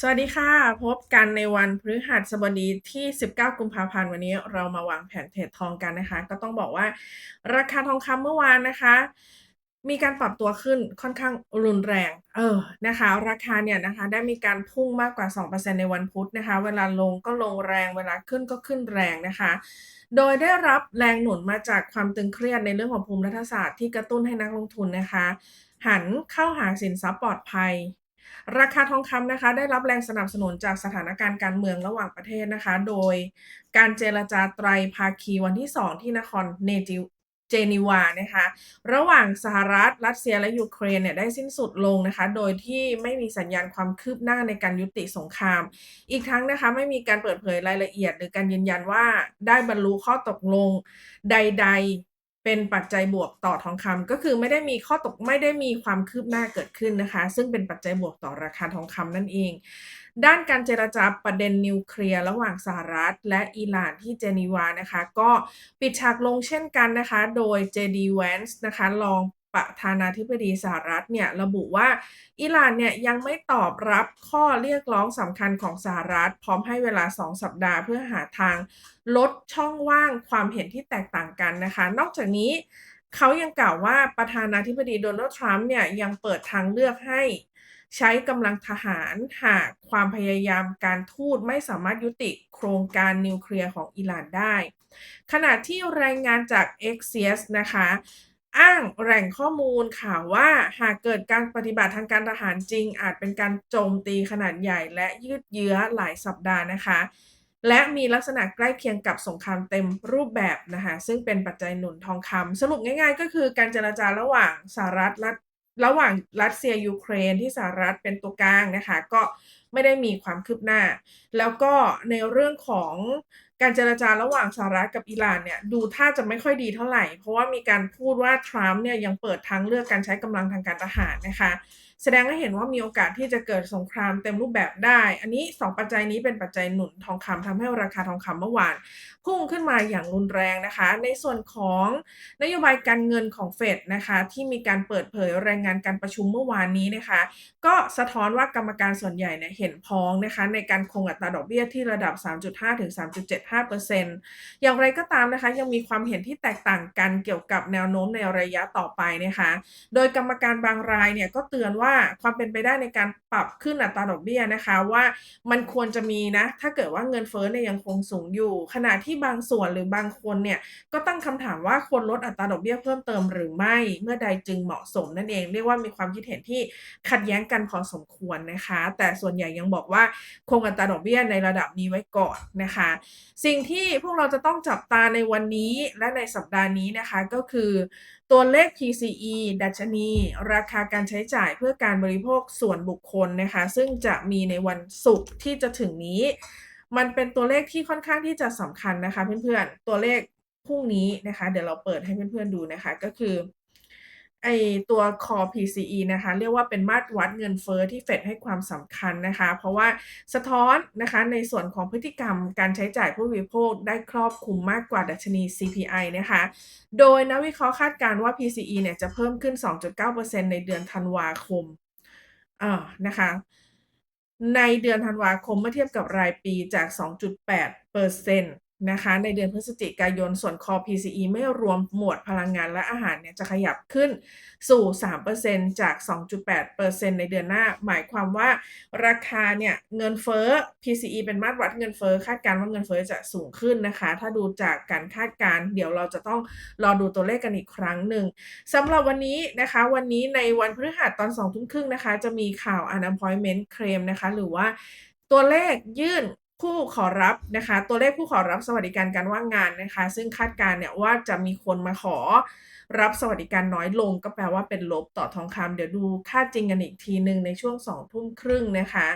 สวัสดีค่ะ พบกันในวันพฤหัสบดีที่ 19 กุมภาพันธ์วันนี้เรามาวางแผนเทรดทองกันนะคะ ก็ต้องบอกว่าราคาทองคำเมื่อวานนะคะ มีการปรับตัวขึ้นค่อนข้างรุนแรง เออนะคะ ราคาเนี่ยนะคะได้มีการพุ่งมากกว่า 2%ในวันพุธนะคะ เวลาลงก็ลงแรงเวลาขึ้นก็ขึ้นแรงนะคะ โดยได้รับแรงหนุนมาจากความตึงเครียดในเรื่องของภูมิรัฐศาสตร์ที่กระตุ้นให้นักลงทุนนะคะ หันเข้าหาสินทรัพย์ปลอดภัย ราคาทองคำนะคะ ได้รับแรงสนับสนุนจากสถานการณ์การเมืองระหว่างประเทศนะคะ โดยการเจรจาไตรภาคีวันที่ 2 ที่นครเนจิเจนีวานะคะ ระหว่างสหรัฐ รัสเซียและยูเครนเนี่ยได้สิ้นสุดลงนะคะ โดยที่ไม่มีสัญญาณความคืบหน้าในการยุติสงคราม อีกทั้งนะคะไม่มีการเปิดเผยรายละเอียด หรือการยืนยันว่าได้บรรลุข้อตกลงใด เป็นปัจจัยบวกต่อทองคำก็คือไม่ได้มีข้อตกไม่ได้มีความคืบหน้าเกิดขึ้นนะคะ ซึ่งเป็นปัจจัยบวกต่อราคาทองคำนั่นเอง ด้านการเจรจาประเด็นนิวเคลียร์ระหว่างสหรัฐ และอิหร่านที่เจนีวานะคะ ก็ปิดฉากลงเช่นกันนะคะ โดย JD Vance นะคะรอง ประธานาธิบดีสหรัฐเนี่ยระบุว่าอิหร่านเนี่ยยังไม่ตอบรับข้อเรียกร้องสำคัญของสหรัฐ พร้อมให้เวลา 2 สัปดาห์เพื่อหาทางลดช่องว่างความเห็นที่แตกต่างกันนะคะ นอกจากนี้เขายังกล่าวว่าประธานาธิบดีโดนัลด์ทรัมป์เนี่ยยังเปิดทางเลือกให้ใช้กำลังทหารหากความพยายามการทูตไม่สามารถยุติโครงการนิวเคลียร์ของอิหร่านได้ ขณะที่รายงานจาก Axios นะคะ อ้างแหล่งข้อมูลข่าวว่าหากเกิดการปฏิบัติทางการทหารจริง อาจเป็นการโจมตีขนาดใหญ่และยืดเยื้อหลายสัปดาห์นะคะ และมีลักษณะใกล้เคียงกับสงครามเต็มรูปแบบนะคะซึ่งเป็นปัจจัยหนุนทองคำสรุปง่ายๆ ก็คือการเจรจาระหว่างสหรัฐและระหว่างรัสเซียยูเครนที่สหรัฐเป็นตัวกลางนะคะ ก็ไม่ได้มีความคืบหน้า แล้วก็ในเรื่องของ การเจรจาระหว่างสหรัฐกับอิหร่านเนี่ยดูท่าจะไม่ค่อยดีเท่าไหร่ เพราะว่ามีการพูดว่าทรัมป์เนี่ยยังเปิดทางเลือกการใช้กำลังทางการทหารนะคะ แสดงให้เห็นว่ามีโอกาสที่จะเกิดสงครามเต็มรูปแบบได้ อันนี้ 2 ปัจจัยนี้เป็นปัจจัยหนุนทองคำทำให้ราคาทองคำเมื่อวาน พุ่งขึ้นมาอย่างรุนแรงนะคะ ในส่วนของนโยบายการเงินของเฟดนะคะที่มีการเปิดเผยรายงานการประชุมเมื่อวานนี้นะคะ ก็สะท้อนว่ากรรมการส่วนใหญ่เนี่ยเห็นพ้องนะคะในการคงอัตราดอกเบี้ยที่ระดับ 3.5ถึง5%อย่างไรก็ตามนะคะ ยังมีความเห็นที่แตกต่างกันเกี่ยวกับแนวโน้มในระยะต่อไปนะคะ โดยกรรมการบางรายเนี่ยก็เตือนว่าความเป็นไปได้ในการปรับขึ้นอัตราดอกเบี้ยนะคะว่ามันควรจะมีนะ ถ้าเกิดว่าเงินเฟ้อเนี่ยยังคงสูงอยู่ ขณะที่บางส่วนหรือบางคนเนี่ยก็ตั้งคำถามว่าควรลดอัตราดอกเบี้ยเพิ่มเติมหรือไม่เมื่อใดจึงเหมาะสมนั่นเอง เรียกว่ามีความคิดเห็นที่ขัดแย้งกันพอสมควรนะคะ แต่ส่วนใหญ่ยังบอกว่าคงอัตราดอกเบี้ยในระดับนี้ไว้ก่อนนะคะสิ่งที่พวกเราจะต้องจับตาในวันนี้และในสัปดาห์นี้นะคะก็คือ ตัวเลข PCE ดัชนี ราคาการใช้จ่ายเพื่อการบริโภคส่วนบุคคลนะคะ ซึ่งจะมีในวันศุกร์ที่จะถึงนี้ มันเป็นตัวเลขที่ค่อนข้างที่จะสำคัญนะคะเพื่อนๆตัวเลขพรุ่งนี้นะคะ เดี๋ยวเราเปิดให้เพื่อนๆดูนะคะก็คือ ไอตัว Core PCE นะคะเรียกว่าเป็นมาตรวัดเงินเฟอ้อที่เฟดให้ความสำคัญนะคะ เพราะว่าสะท้อนนะคะในส่วนของพฤติกรรมการใช้จ่ายผู้บริโภคได้ครอบคลุมมากกว่าดัชนี CPI นะคะ โดยนักวิเคราะห์คาดการณ์ว่า PCE เนี่ยจะเพิ่มขึ้น 2.9%ในเดือนธันวาคมอ่านะคะในเดือนธันวาคมเมื่อเทียบกับรายปีจาก 2.8%น นะคะในเดือนพฤศจิกายนส่วนคอ PCE ไม่รวมหมวดพลังงานและอาหารเนี่ยจะขยับขึ้นสู่ 3%จาก 2.8%ในเดือนหน้า หมายความว่าราคาเนี่ยเงินเฟ้อ PCE เป็นมาตรวัดเงินเฟ้อคาดการณ์ว่าเงินเฟ้อจะสูงขึ้นนะคะ ถ้าดูจากการคาดการณ์เดี๋ยวเราจะต้องรอดูตัวเลขกันอีกครั้งหนึ่งสำหรับวันนี้นะคะวันนี้ในวันพฤหัสตอน2ทุ่มครึ่งนะคะจะมีข่าว unemployment claim นะคะหรือว่าตัวเลขยื่น ผู้ขอรับนะคะ ตัวเลขผู้ขอรับสวัสดิการการว่างงานนะคะ ซึ่งคาดการเนี่ยว่าจะมีคนมาขอรับสวัสดิการน้อยลง ก็แปลว่าเป็นลบต่อทองคำเดี๋ยวดูค่าจริงกันอีกทีหนึ่งในช่วงสองทุ่มครึ่งนะคะ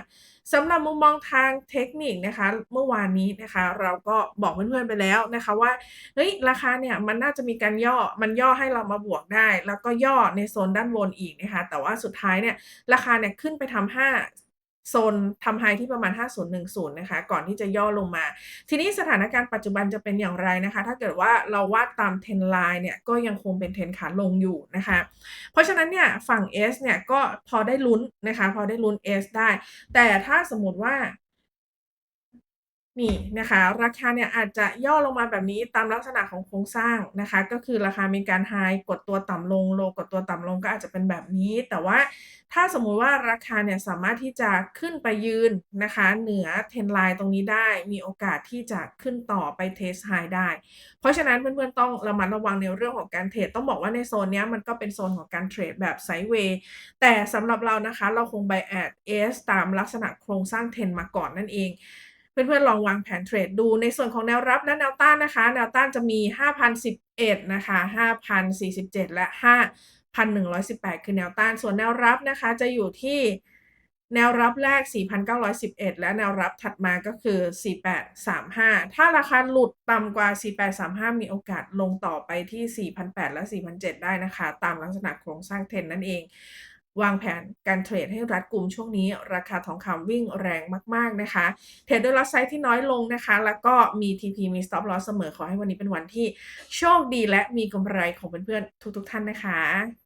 สำหรับมุมมองทางเทคนิคนะคะ เมื่อวานนี้นะคะ เราก็บอกเพื่อนๆไปแล้วนะคะว่าเฮ้ยราคาเนี่ยมันน่าจะมีการย่อมันย่อให้เรามาบวกได้ แล้วก็ย่อในโซนด้านบนอีกนะคะ แต่ว่าสุดท้ายเนี่ยราคาเนี่ยขึ้นไปทำห้า โซนทำไฮที่ประมาณ 5010 นะคะ ก่อนที่จะย่อลงมา ทีนี้สถานการณ์ปัจจุบันจะเป็นอย่างไรนะคะ ถ้าเกิดว่าเราวาดตามเทรนไลน์เนี่ย ก็ยังคงเป็นเทรนขาลงอยู่นะคะ เพราะฉะนั้นเนี่ย ฝั่ง S เนี่ย ก็พอได้ลุ้นนะคะ พอได้ลุ้น S ได้ แต่ถ้าสมมติว่า นี่นะคะ ราคาเนี่ยอาจจะย่อลงมาแบบนี้ตามลักษณะของโครงสร้างนะคะ ก็คือราคามีการไฮกดตัวต่ำลงโลกดตัวต่ำลงก็อาจจะเป็นแบบนี้ แต่ว่าถ้าสมมุติว่าราคาเนี่ยสามารถที่จะขึ้นไปยืนนะคะ เหนือเทรนไลน์ตรงนี้ได้มีโอกาสที่จะขึ้นต่อไปเทสไฮได้ เพราะฉะนั้นเพื่อนๆต้องระมัดระวังในเรื่องของการเทรดต้องบอกว่าในโซนนี้มันก็เป็นโซนของการเทรดแบบไซด์เวย์แต่สำหรับเรานะคะเราคง buy at S ตามลักษณะโครงสร้างเทรนมาก่อนนั่นเอง เพื่อนๆลองวางแผนเทรดดูในส่วนของแนวรับและแนวต้านนะคะ แนวต้านจะมี 5,011 นะคะ 5,047 และ 5,118 คือแนวต้าน ส่วนแนวรับนะคะจะอยู่ที่แนวรับแรก 4,911 และแนวรับถัดมาก็คือ 4,835 ถ้าราคาหลุดต่ำกว่า 4,835 มีโอกาสลงต่อไปที่ 4,800 และ 4,700 ได้นะคะ ตามลักษณะโครงสร้างเทรนนั่นเอง วางแผนการเทรดให้รัดกลุ่มช่วงนี้ ราคาทองคำวิ่งแรงมากๆนะคะเทรดด้วยลอตไซส์ที่น้อยลงนะคะ แล้วก็มี TP มี Stop Loss เสมอขอให้วันนี้เป็นวันที่โชคดีและมีกำไรของเพื่อนๆทุกๆท่านนะคะ